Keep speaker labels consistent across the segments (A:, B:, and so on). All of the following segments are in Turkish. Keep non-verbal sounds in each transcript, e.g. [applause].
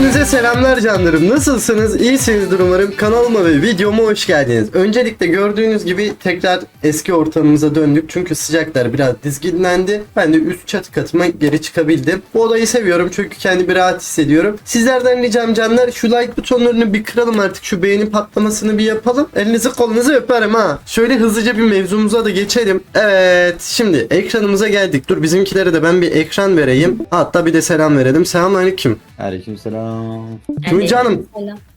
A: Hepinize selamlar canlarım. Nasılsınız? İyisinizdir umarım. Kanalıma ve videoma hoş geldiniz. Öncelikle gördüğünüz gibi tekrar eski ortamımıza döndük. Çünkü sıcaklar biraz dizginlendi. Ben de üst çatı katıma geri çıkabildim. Bu odayı seviyorum çünkü kendimi rahat hissediyorum. Sizlerden ricam canlar şu like butonlarını bir kıralım artık. Şu beğeni patlamasını bir yapalım. Elinizi kolunuzu öperim ha. Şöyle hızlıca bir mevzumuza da geçelim. Evet şimdi ekranımıza geldik. Dur bizimkilere de ben bir ekran vereyim. Hatta bir de selam verelim. Selamünaleyküm.
B: Aleykümselam.
A: Şimdi canım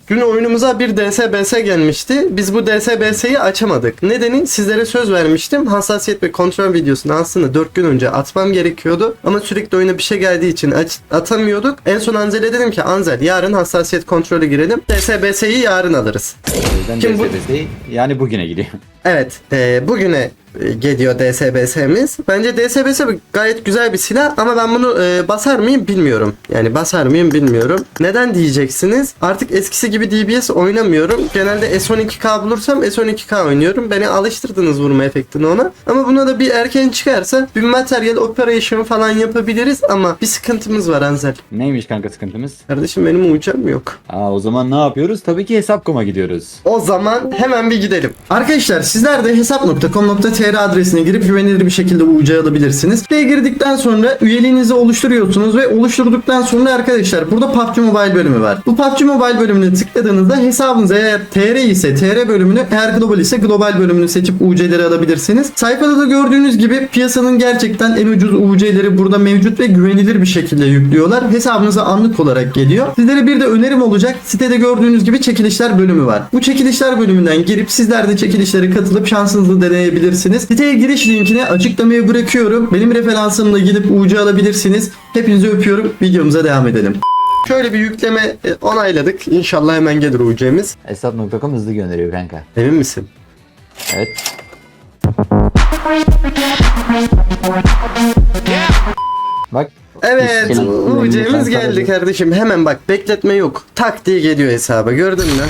A: Dün oyunumuza bir DSBS gelmişti. Biz bu DSBS'yi açamadık. Nedeni sizlere söz vermiştim. Hassasiyet ve kontrol videosunu aslında 4 gün önce atmam gerekiyordu. Ama sürekli oyuna bir şey geldiği için aç- atamıyorduk. En son Anzel'e dedim ki Anzel yarın hassasiyet kontrolü girelim. DSBS'yi yarın alırız.
B: Yüzden
A: Kim bu-
B: yani bugüne gidiyor.
A: Evet e, bugüne geliyor DSBS'miz. Bence DSBS gayet güzel bir silah ama ben bunu e, basar mıyım bilmiyorum. Yani basar mıyım bilmiyorum. Neden diyeceksiniz? Artık eskisi gibi DBS oynamıyorum. Genelde S12K bulursam S12K oynuyorum. Beni alıştırdınız vurma efektini ona. Ama buna da bir erken çıkarsa bir materyal operation falan yapabiliriz ama bir sıkıntımız var Anzel.
B: Neymiş kanka sıkıntımız?
A: Kardeşim benim ucam yok.
B: Aa o zaman ne yapıyoruz? Tabii ki Hesap.com'a gidiyoruz.
A: O zaman hemen bir gidelim. Arkadaşlar sizler de hesap.com.tr adresine girip güvenilir bir şekilde UC alabilirsiniz. Siteye girdikten sonra üyeliğinizi oluşturuyorsunuz ve oluşturduktan sonra arkadaşlar burada PUBG Mobile bölümü var. Bu PUBG Mobile bölümüne tıkladığınızda hesabınıza eğer TR ise TR bölümünü eğer global ise global bölümünü seçip UC'leri alabilirsiniz. Sayfada da gördüğünüz gibi piyasanın gerçekten en ucuz UC'leri burada mevcut ve güvenilir bir şekilde yüklüyorlar. Hesabınıza anlık olarak geliyor. Sizlere bir de önerim olacak. Sitede gördüğünüz gibi çekilişler bölümü var. Bu çekilişler bölümünden girip sizler de çekilişlere katılıp şansınızı deneyebilirsiniz. Siteye giriş linkini açıklamaya bırakıyorum. Benim referansımla gidip UC alabilirsiniz. Hepinizi öpüyorum. Videomuza devam edelim. Şöyle bir yükleme e, onayladık. İnşallah hemen gelir UC'miz.
B: Hesap.com hızlı gönderiyor kanka.
A: Emin misin?
B: Evet. Bak
A: Evet,
B: Selam.
A: UC'miz geldi kardeşim. Hemen bak bekletme yok. Tak diye geliyor hesaba. Gördün mü?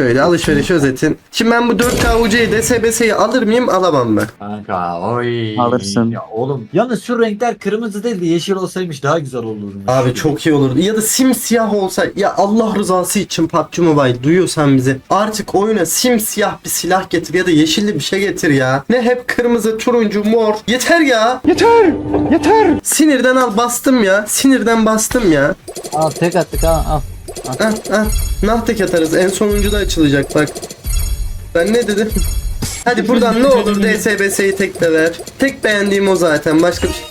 A: Şöyle alışveriş özetin. Şimdi ben bu 4K UC'yi DSBS'yi alır mıyım alamam mı?
B: kanka oy.
C: Alırsın.
B: Ya oğlum. Yalnız şu renkler kırmızı değil de yeşil olsaymış daha güzel olurmuş.
A: Abi çok iyi olurdu. Ya da simsiyah olsa ya Allah rızası için PUBG Mobile duyuyorsan bizi artık oyuna simsiyah bir silah getir ya da yeşilli bir şey getir ya. Ne hep kırmızı, turuncu, mor. Yeter ya. Yeter. Yeter. Sinirden al bastım ya. Sinirden bastım ya.
B: Al tek attık al al.
A: Ah ah. Nahtek atarız. En sonuncu da açılacak bak. Ben ne dedim? Hadi buradan ne olur DSBS'yi tek de ver. Tek beğendiğim o zaten. Başka bir şey.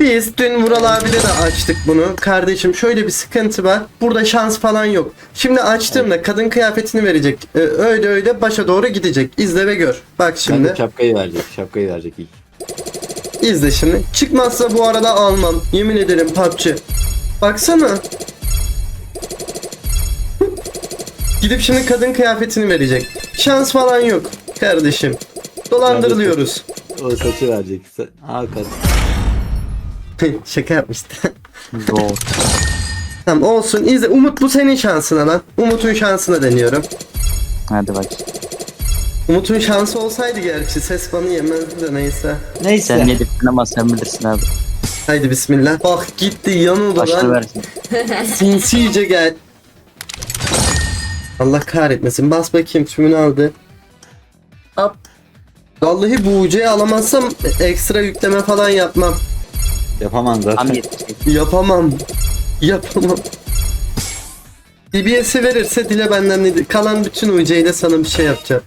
A: Biz dün Vural abiyle de açtık bunu. Kardeşim şöyle bir sıkıntı var. Burada şans falan yok. Şimdi açtığımda kadın kıyafetini verecek. Ee, öyle öyle başa doğru gidecek. İzle ve gör. Bak şimdi.
B: Şimdi şapkayı verecek. Şapkayı verecek ilk.
A: İzle şimdi. Çıkmazsa bu arada almam. Yemin ederim PUBG. Baksana. Gidip şimdi kadın kıyafetini verecek. Şans falan yok kardeşim. Dolandırılıyoruz.
B: O saçı verecek. Kat.
A: Şaka yapmıştı.
C: Zor.
A: tamam olsun izle. Umut bu senin şansına lan. Umut'un şansına deniyorum.
C: Hadi bak.
A: Umut'un şansı olsaydı gerçi ses bana yemezdi de neyse.
B: Neyse.
C: Sen ne dedin ama sen bilirsin abi.
A: Haydi bismillah. Bak gitti yanıldı
C: Başla
A: lan.
C: versin. [laughs]
A: Sinsice gel. Allah kahretmesin. Bas bakayım tümünü aldı. Hop. Vallahi bu ucuyu alamazsam ekstra yükleme falan yapmam.
B: Yapamam zaten.
C: Tam yetecek.
A: Yapamam. Yapamam. DBS'i verirse dile benden ne kalan bütün UC'yle sana bir şey yapacağım.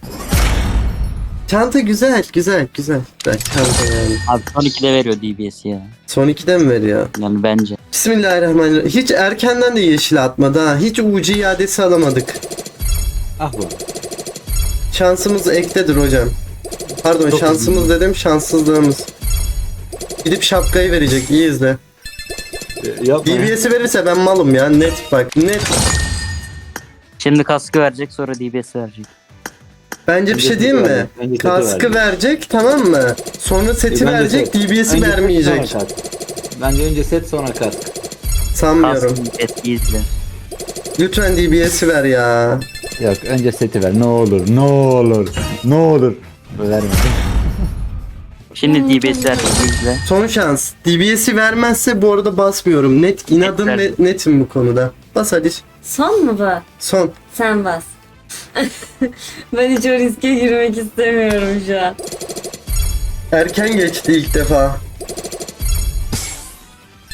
A: Çanta güzel, güzel, güzel. Güzel çanta yani.
C: Abi son 2'de veriyor DBS ya.
A: Son 2'de mi veriyor?
C: Yani bence.
A: Bismillahirrahmanirrahim. Hiç erkenden de yeşil atmadı ha. Hiç UC iadesi alamadık.
B: Ah bu.
A: Şansımız ektedir hocam. Pardon
B: Çok
A: şansımız dedim şanssızlığımız. Gidip şapkayı verecek iyi izle.
B: Yapma. ya.
A: DBS'i verirse ben malım ya net bak net.
C: Şimdi kaskı verecek sonra DBS verecek.
A: Bence bir şey diyeyim mi?
B: bence seti
A: Kaskı
B: verecek.
A: verecek tamam mı? Sonra seti
B: E, bence
A: verecek
B: set.
A: DBS'i
B: Önce set,
A: vermeyecek.
B: sonra kask. Bence önce set sonra kask.
A: Sanmıyorum.
C: Kaskı DBS izle.
A: Lütfen DBS'i ver ya.
B: Yok önce seti ver ne olur ne olur ne olur. Vermedim.
C: Şimdi DBS verecek izle.
A: Son şans. DBS'i vermezse bu arada basmıyorum. Net inadım
C: Net
A: net, netim bu konuda. Bas hadi.
D: Son mu bu?
A: Son.
D: Sen bas. Ben hiç o riske girmek istemiyorum şu an.
A: Erken geçti ilk defa.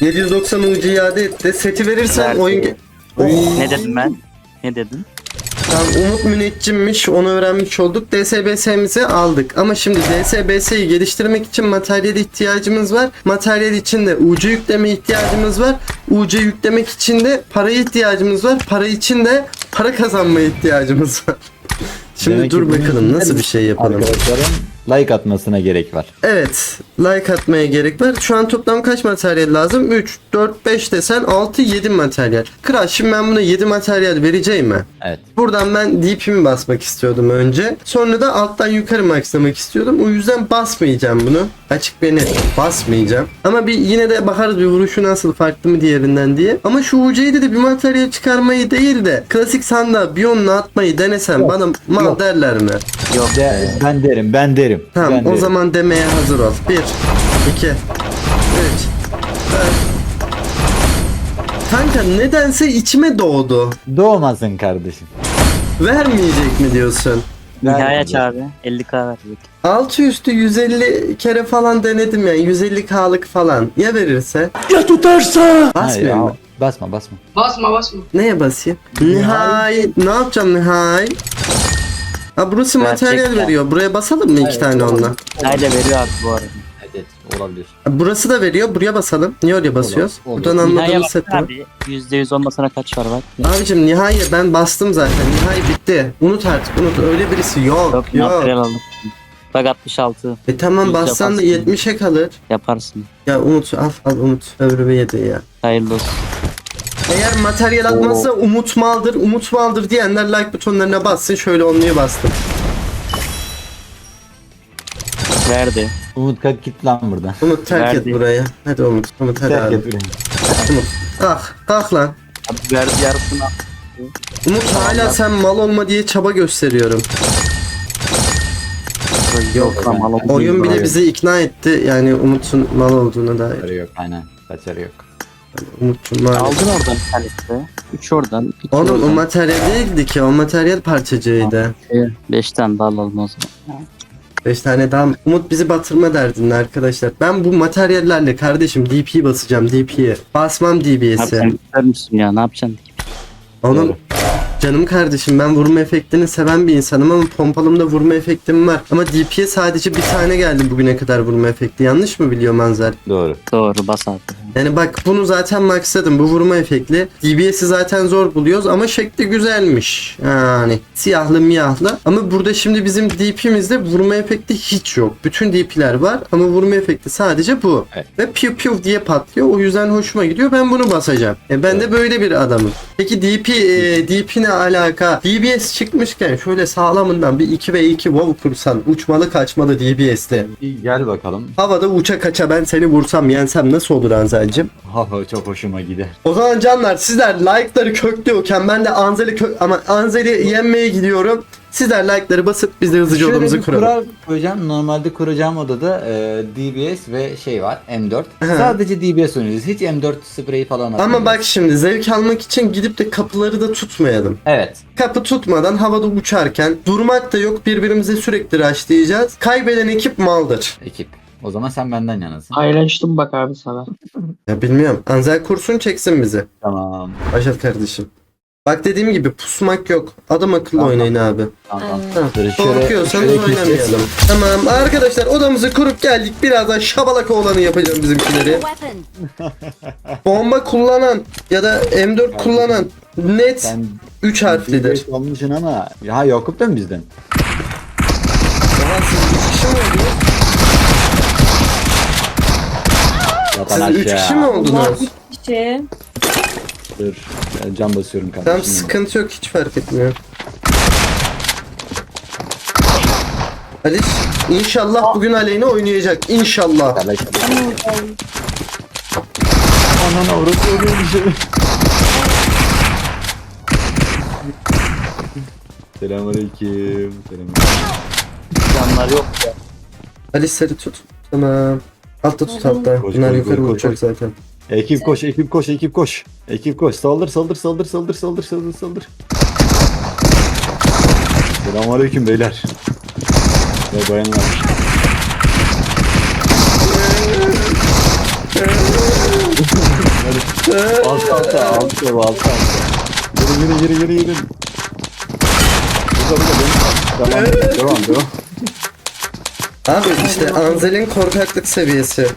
A: 790 ucu iade etti. Seti verirsen
C: Verdi.
A: oyun... ge- Oh.
C: Ne dedim ben? Ne dedim?
A: Tamam Umut müneccimmiş onu öğrenmiş olduk. DSBS'mizi aldık. Ama şimdi DSBS'yi geliştirmek için materyal ihtiyacımız var. Materyal için de UC yükleme ihtiyacımız var. UC yüklemek için de para ihtiyacımız var. Para için de para kazanmaya ihtiyacımız var. Şimdi
E: Demek
A: dur bakalım nasıl bir şey yapalım.
E: Arkadaşların like atmasına gerek var.
A: Evet. Like atmaya gerek var. Şu an toplam kaç materyal lazım? 3, 4, 5 desen 6, 7 materyal. Kral şimdi ben buna 7 materyal vereceğim mi?
E: Evet.
A: Buradan ben DP'mi basmak istiyordum önce. Sonra da alttan yukarı maxlamak istiyordum. O yüzden basmayacağım bunu. Açık net basmayacağım. Ama bir yine de bakarız bir vuruşu nasıl farklı mı diğerinden diye. Ama şu UC'de de bir materyal çıkarmayı değil de klasik sanda Bion'la atmayı denesem bana mal
E: Yok.
A: derler mi?
C: Yok.
E: De, ben derim, ben derim.
A: Tamam
E: ben
A: o
E: derim.
A: zaman demeye hazır ol. 1 2 3 Kanka nedense içime doğdu.
E: Doğmasın kardeşim.
A: Vermeyecek mi diyorsun?
C: Nihayet abi. 50k verecek.
A: Altı üstü 150 kere falan denedim yani 150k'lık falan. Ya verirse? Ya tutarsa? Basmıyor
E: Hayır,
A: mu?
E: al. Basma basma.
F: Basma basma.
A: Neye basayım? Nihai. Ne yapacağım nihai? Ha burası
C: Verecek
A: materyal
C: ya.
A: veriyor. Buraya basalım mı iki tane onunla?
C: Haydi veriyor abi bu arada.
E: Evet olabilir.
A: Burası da veriyor. Buraya basalım. Niye oraya basıyoruz?
E: Olur, olur.
A: Buradan
C: Nihayet
A: anladığımız
C: bak
A: set bu.
C: abi. %100 olmasına kaç var bak.
A: Abicim nihai ben bastım zaten. Nihai bitti. Unut artık unut. Öyle birisi yok.
C: Yok
A: Yok.
C: materyal aldık. Bak 66
A: E tamam bassan da
C: yaparsın.
A: 70'e kalır.
C: yaparsın.
A: Ya Umut al al Umut. Ömrümü yedi ya.
C: Hayırlı olsun.
A: Eğer materyal atmazsa Umut maldır, Umut maldır diyenler like butonlarına bassın. Şöyle onluyu bastım.
C: Verdi.
E: Umut kalk git lan buradan.
A: Umut terk
C: Verdi.
A: et burayı. Hadi Umut. Umut hadi
E: Terk
A: abi.
E: et burayı.
A: Umut. Kalk. Kalk lan.
C: Abi verdi yarısını al.
A: Umut hala sen mal olma diye çaba gösteriyorum.
C: Yok lan mal
A: Oyun bile bizi ikna etti. Yani Umut'un mal olduğuna dair.
E: Kaçarı yok aynen. Kaçarı yok.
A: Umut'un mal.
C: Aldın oradan bir tanesi. 3 oradan. 2
A: Oğlum o
C: oradan.
A: materyal değildi ki. O materyal parçacığıydı.
C: 5 tane daha alalım o zaman.
A: 5 tane daha. Umut bizi batırma derdinde arkadaşlar. Ben bu materyallerle kardeşim DP basacağım DP'ye. Basmam
C: sen kör müsün ya ne yapacaksın?
A: Onun
E: Doğru.
A: Canım kardeşim ben vurma efektini seven bir insanım ama pompalımda vurma efektim var. Ama DP'ye sadece bir tane geldi bugüne kadar vurma efekti. Yanlış mı biliyor Manzer?
E: Doğru.
C: Doğru bas abi.
A: Yani bak bunu zaten maksadım. Bu vurma efektli. DBS'i zaten zor buluyoruz ama şekli güzelmiş. Yani siyahlı miyahlı. Ama burada şimdi bizim DP'mizde vurma efekti hiç yok. Bütün DP'ler var ama vurma efekti sadece bu.
E: Evet.
A: Ve piu piu diye patlıyor. O yüzden hoşuma gidiyor. Ben bunu basacağım. E ben de böyle bir adamım. Peki DP, e, DP ne alaka? DBS çıkmışken şöyle sağlamından bir 2 ve 2 wow kursan uçmalı kaçmalı DBS'te.
E: İyi, Gel bakalım.
A: Havada uça kaça ben seni vursam yensem nasıl olur Anzel'cim?
E: Ha ha çok hoşuma gider.
A: O zaman canlar sizler like'ları köklüyorken ben de Anzel'i kö- ama Anzel'i yenmeye gidiyorum. Sizler like'ları basıp biz de hızlıca
E: Şöyle
A: odamızı
E: bir
A: kuralım.
E: kural koyacağım. Normalde kuracağım odada e, DBS ve şey var M4.
A: Hı.
E: Sadece DBS oynuyoruz. Hiç M4 spreyi falan
A: Ama
E: atmıyoruz.
A: bak şimdi zevk almak için gidip de kapıları da tutmayalım.
E: Evet.
A: Kapı tutmadan havada uçarken durmak da yok birbirimize sürekli rushlayacağız. Kaybeden ekip maldır.
E: Ekip. O zaman sen benden yanasın.
F: Paylaştım bak abi sana.
A: Ya bilmiyorum. Anzel kursun çeksin bizi.
E: Tamam.
A: Başlat kardeşim. Bak dediğim gibi pusmak yok. Adam akıllı
E: Tamam.
A: oynayın abi.
E: Tamam. Tamam. Şöyle- şöyle-
A: Korkuyorsanız
E: şöyle keseceğiz.
A: oynamayalım. Tamam arkadaşlar odamızı kurup geldik. Birazdan şabalak oğlanı yapacağım bizimkileri.
D: Weapon. [laughs]
A: Bomba kullanan ya da M4 kullanan net
E: Sen
A: 3 harflidir.
E: DBS olmuşsun ama ya Yakup da mı bizden?
A: Daha siz 3 kişi mi oldunuz?
E: Yatan
A: Siz 3
E: aşağı.
A: kişi mi
D: Bunlar
A: oldunuz?
D: üç kişi.
E: Dur. Ben Can basıyorum
A: Tamam
E: kardeşim.
A: sıkıntı yok hiç fark etmiyor. Aliş inşallah bugün aleyhine oynayacak. İnşallah.
E: Kardeş. Anan orası öyleymiş. Selamünaleyküm. Selamünaleyküm.
C: Canlar yok ya.
A: Aliş seri tut. Tamam. Altta tut altta.
E: Koş,
A: Bunlar
E: koş,
A: yukarı
E: koş, koş,
A: uçacak
E: koş.
A: zaten.
E: Ekip koş, ekip koş, ekip koş. Ekip koş. Saldır, saldır, saldır, saldır, saldır, saldır, saldır. Selamünaleyküm beyler. Ve bayanlar. Altta, altta, altta, altta, altta. Yürü, yürü, yürü, yürü, yürü. Burada, burada, benim. Devam, devam, devam.
A: Abi işte Anzel'in korkaklık seviyesi.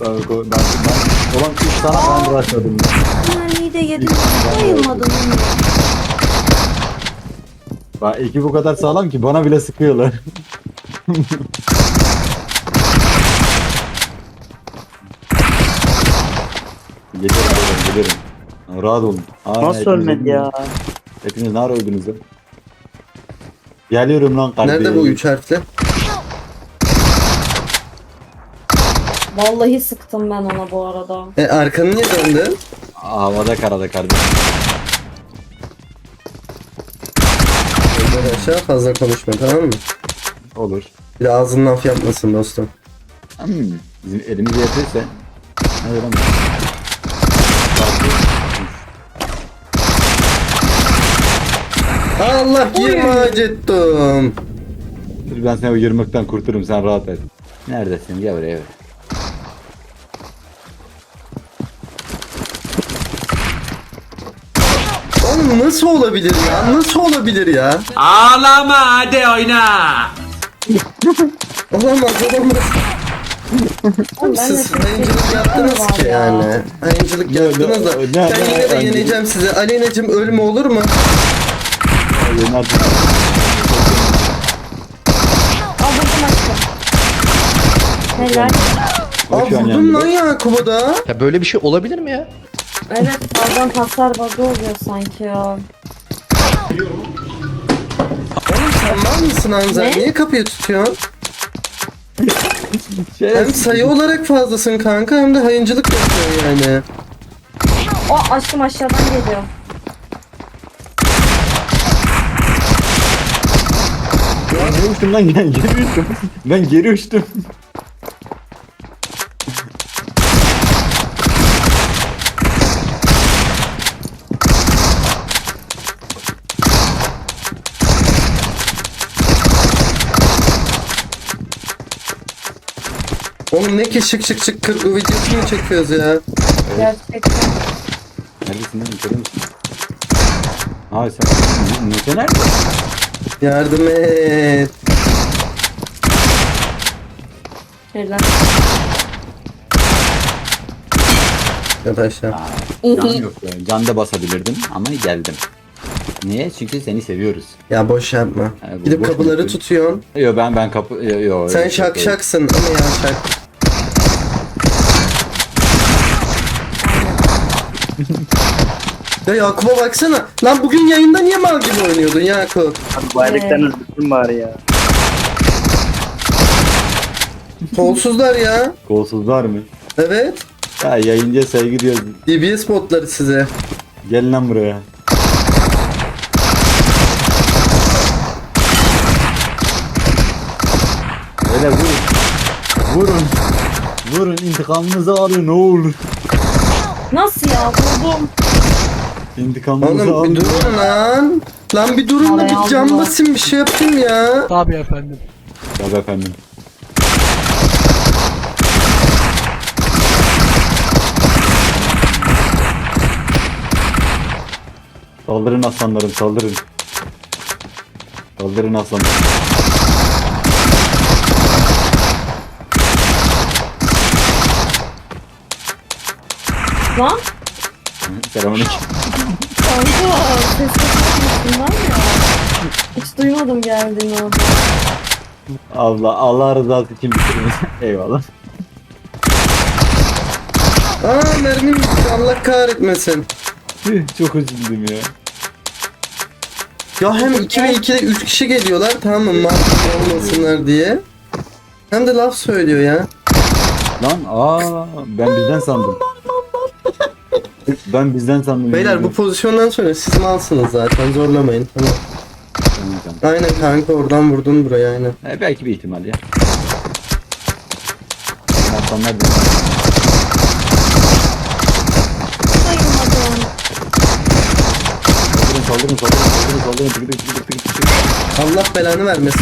E: Ben, ben, ben, olan üç tane ben bırakmadım.
D: Mermiyi de yedim. Bayılmadım.
E: Ben ekip o kadar sağlam ki bana bile sıkıyorlar. [laughs] gelirim, gelirim, gelirim. Rahat olun. Aa,
C: Nasıl
E: hepiniz
C: ölmedi ya?
E: Hepiniz nerede öldünüz ya? Geliyorum lan kardeşim.
A: Nerede bu üç harfli?
D: Vallahi sıktım ben ona bu arada.
A: E arkanı niye döndü?
E: Havada karada kardeşim.
A: Böyle aşağı fazla konuşma tamam mı?
E: Olur.
A: Bir de ağzın laf yapmasın dostum.
E: Hmm. Bizim elimiz yetirse. Hadi lan.
A: Allah girme acettim.
E: Dur ben seni o yırmıktan kurtarırım sen rahat et. Neredesin? Gel buraya. gel.
A: Nasıl olabilir ya? Nasıl olabilir ya?
G: Ağlama hadi oyna. [laughs]
A: Olamaz olamaz.
D: Oğlum
A: Siz
D: kötü
A: yaptınız ki
D: ya.
A: yani. Hayıncılık
E: Ne-
A: yaptınız da.
E: ne- ne-
A: Ben
E: ne
A: yine de
E: hayıncılık?
A: yeneceğim sizi. Aleyna'cım ölme olur mu?
E: Yeni.
D: Aa vurdum aşkım. Helal.
A: Aa
E: an
A: vurdum lan Yakup'a da.
H: Ya böyle bir şey olabilir mi ya?
D: Evet bazen hasar bug'ı oluyor sanki ya.
A: Oğlum sen mal mısın Anzer?
D: Ne?
A: Niye kapıyı tutuyorsun? [laughs]
E: Şey,
A: Hem sayı olarak fazlasın kanka hem de hayıncılık yapıyor yani.
D: O aşkım aşağıdan geliyor.
E: Ben geri uçtum lan gel [laughs] geri uçtum. Ben geri uçtum.
A: Ne ki şık şık şık kırk videosu mu çekiyoruz ya?
D: Gerçekten.
E: Neredesin lan? Misin? Abi sen Nete nerede?
A: Yardım et.
D: Helal.
A: Arkadaşlar.
E: Can yok yani. Can da basabilirdim ama geldim. Niye? Çünkü seni seviyoruz.
A: Ya boş yapma.
E: Yani bu
A: Gidip
E: boş
A: kapıları
E: mutluluk.
A: tutuyorsun.
E: Yo ben ben kapı yo, yo
A: Sen
E: öyle
A: şak şaksın ama ya şak. Ya Yakup'a baksana. Lan bugün yayında niye mal gibi oynuyordun Yakup?
C: Abi bayraklarınız bütün bari ya.
A: Kolsuzlar ya.
E: Kolsuzlar mı?
A: Evet.
E: Ya yayıncıya saygı diyoruz.
A: DBS botları size.
E: Gel lan buraya. Böyle vurun. Vurun. Vurun intikamınızı alın ne olur.
D: Nasıl ya vurdum.
E: İntikamınızı
A: Oğlum bir durun lan. Lan bir durun da bir cam basayım bir şey yapayım ya.
F: Tabii efendim.
E: Tabii efendim. Saldırın aslanlarım saldırın. Saldırın aslanlarım.
D: Lan.
E: Selamünaleyküm.
D: Kanka ses kesmişsin var ya. Hiç duymadım geldiğini orada.
E: Allah Allah rızası için bitiriniz. [laughs] Eyvallah.
A: Aa mermim bitti Allah kahretmesin.
E: Çok üzüldüm ya.
A: Ya hem 2 ve 2'de 3 kişi geliyorlar tamam mı mahkum olmasınlar diye. Hem de laf söylüyor ya.
E: Lan aa ben bizden sandım. Ben bizden sandım.
A: Beyler bu pozisyondan sonra siz malsınız zaten zorlamayın tamam.
E: Tamam, tamam.
A: Aynen kanka oradan vurdun buraya aynen.
E: E, belki bir ihtimal ya. Aslanlar değil.
D: Sayılmadım.
E: Saldırın saldırın saldırın saldırın saldırın. Tık tık tık tık tık tık.
A: Allah belanı vermesin.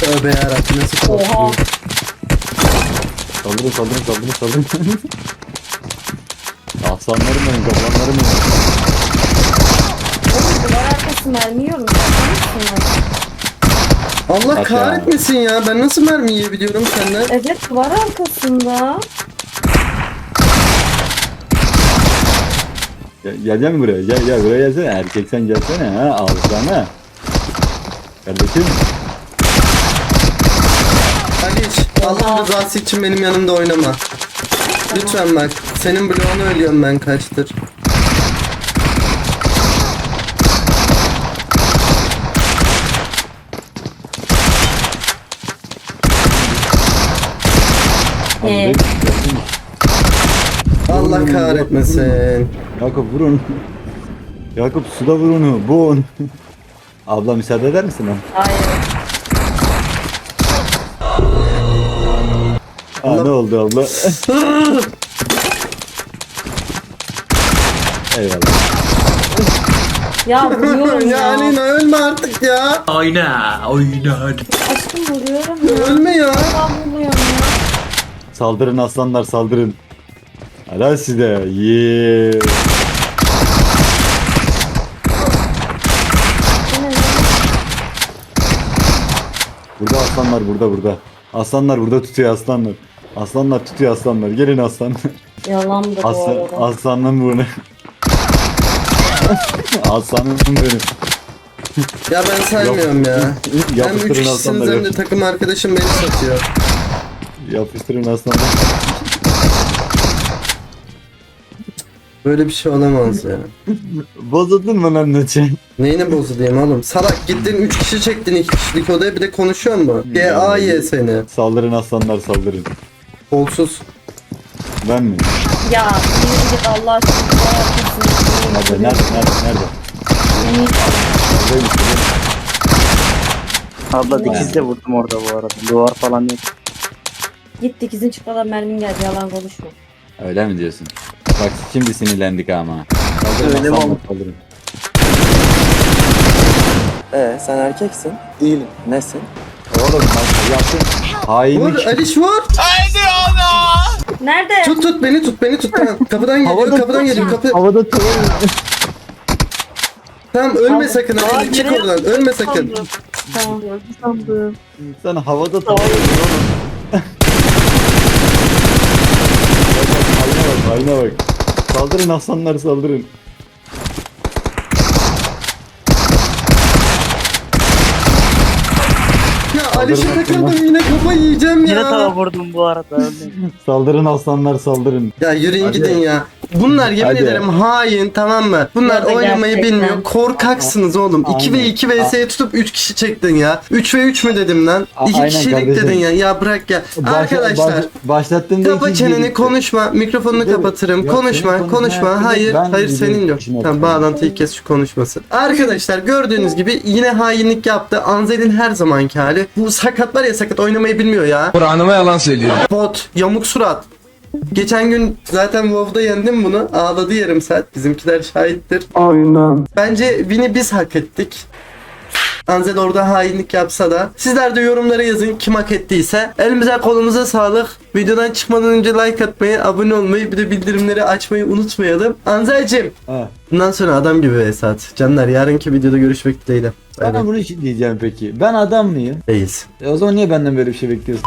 A: Tövbe yarabbim nasıl korktum.
D: Oha.
E: Saldırın saldırın saldırın saldırın. Aslanlarım benim kaplanlarım benim.
D: Oğlum duvar arkası mermi yiyorum. Bakar?
A: Allah
E: ya.
A: kahretmesin ya. Ben nasıl mermi yiyebiliyorum senden?
D: Evet duvar arkasında.
E: Gel, geleceksin mi buraya? Gel gel buraya gelsene. Erkek sen gelsene ha. Alsana. Kardeşim.
A: Aliş Allah rızası için benim yanımda oynama. Lütfen bak. Senin bloğunu ölüyorum ben kaçtır.
D: Ee,
A: Allah kahretmesin.
E: Yakup vurun. Yakup suda vur onu. Boğun. Abla müsaade eder misin
D: hayır.
E: Aa, ne oldu abla? Eyvallah.
D: Ya vuruyorum
A: ya
D: ya.
A: Alina ölme artık ya.
G: Oyna, oyna.
D: Aşkım vuruyorum ya.
A: Ölme ya.
D: Ben vuruyorum ya.
E: Saldırın aslanlar saldırın. Helal size. Yeah.
D: Bu ne?
E: Burada aslanlar burada burada. Aslanlar burada tutuyor aslanlar. Aslanlar tutuyor aslanlar. Gelin aslan.
D: Yalandı bu
E: Aslan,
D: arada.
E: aslanın bunu. [laughs] Aslanın benim.
A: Ya ben saymıyorum ya. Hem
E: Yapıştırın
A: 3 kişisiniz
E: aslanları.
A: hem de takım arkadaşım beni satıyor.
E: Yapıştırın aslanlar.
A: Böyle bir şey olamaz ya.
E: Bozuldun mu lan Nöçe?
A: Neyine bozulayım oğlum? Salak gittin 3 kişi çektin 2 kişilik odaya bir de konuşuyor mu? G A Y seni.
E: Saldırın aslanlar saldırın.
A: Kolsuz.
E: Ben mi?
D: Ya yürü git Allah aşkına. Duvar arkasında.
E: Nerede nerede nerede nerede?
D: Beni.
C: Abla dikiz de vurdum orada bu arada. Duvar falan yok.
D: Git dikizin çıkmadan mermin geldi yalan konuşma.
E: Öyle mi diyorsun? Bak şimdi sinirlendik ama.
C: Öyle mi
E: aslanlar
C: oldu?
I: Ee sen erkeksin. Değilim. Nesin?
E: Oğlum bak yaptın.
A: Vur
E: Hainlik.
A: Aliş vur.
D: Nerede?
A: Tut tut beni tut beni tut tamam. Kapıdan geliyor
E: Havada
A: kapıdan geliyor kapı.
E: Havada tavır.
A: Tamam ölme sakın Ali çık oradan ölme sakın.
D: Tamam. Sandım.
E: Sen havada tavır. Ayna bak ayna bak. Saldırın aslanlar saldırın.
A: Ya Aliş'e takıldım yine kafa yiyeceğim
C: Yine tava
A: ya.
C: vurdum bu arada. [laughs]
E: Saldırın aslanlar saldırın.
A: Ya yürüyün
E: Hadi.
A: gidin ya. Bunlar yemin
E: Hadi.
A: ederim hain tamam mı? Bunlar
D: Nerede
A: oynamayı
D: gerçekten?
A: bilmiyor. Korkaksınız oğlum. 2 ve
E: Aynen.
A: 2 vs'ye tutup 3 kişi çektin ya. 3 ve 3 mü dedim lan?
E: A-
A: 2
E: aynen
A: kişilik
E: kardeşim.
A: dedin ya. Ya bırak ya.
E: Başla-
A: Arkadaşlar
E: baş- başlattığımda
A: Kapa çeneni konuşma. Mikrofonunu
E: Değil mi?
A: kapatırım.
E: Yok,
A: konuşma,
E: senin konuşma
A: konuşma. Hayır,
E: ben
A: hayır
E: biliyorum
A: senin yok.
E: işin
A: Tamam,
E: hakkında.
A: bağlantıyı kes şu konuşması. Arkadaşlar gördüğünüz gibi yine hainlik yaptı. Anzel'in her zamanki hali. Bu sakat var ya sakat oynamayı bilmiyor ya.
G: Kur'an'ıma yalan söylüyor.
A: Bot, yamuk surat. Geçen gün zaten WoW'da yendim bunu. Ağladı yarım saat. Bizimkiler şahittir.
I: Aynen.
A: Bence Win'i biz hak ettik. Anzel orada hainlik yapsa da. Sizler de yorumlara yazın kim hak ettiyse. Elimize kolumuza sağlık. Videodan çıkmadan önce like atmayı, abone olmayı, bir de bildirimleri açmayı unutmayalım. Anzel'cim.
E: Ha.
A: Bundan sonra adam gibi Esat. Canlar yarınki videoda görüşmek dileğiyle. Bay bay.
E: Sana bunu diyeceğim peki. Ben adam mıyım?
A: Değiliz.
E: E o zaman niye benden böyle bir şey bekliyorsun?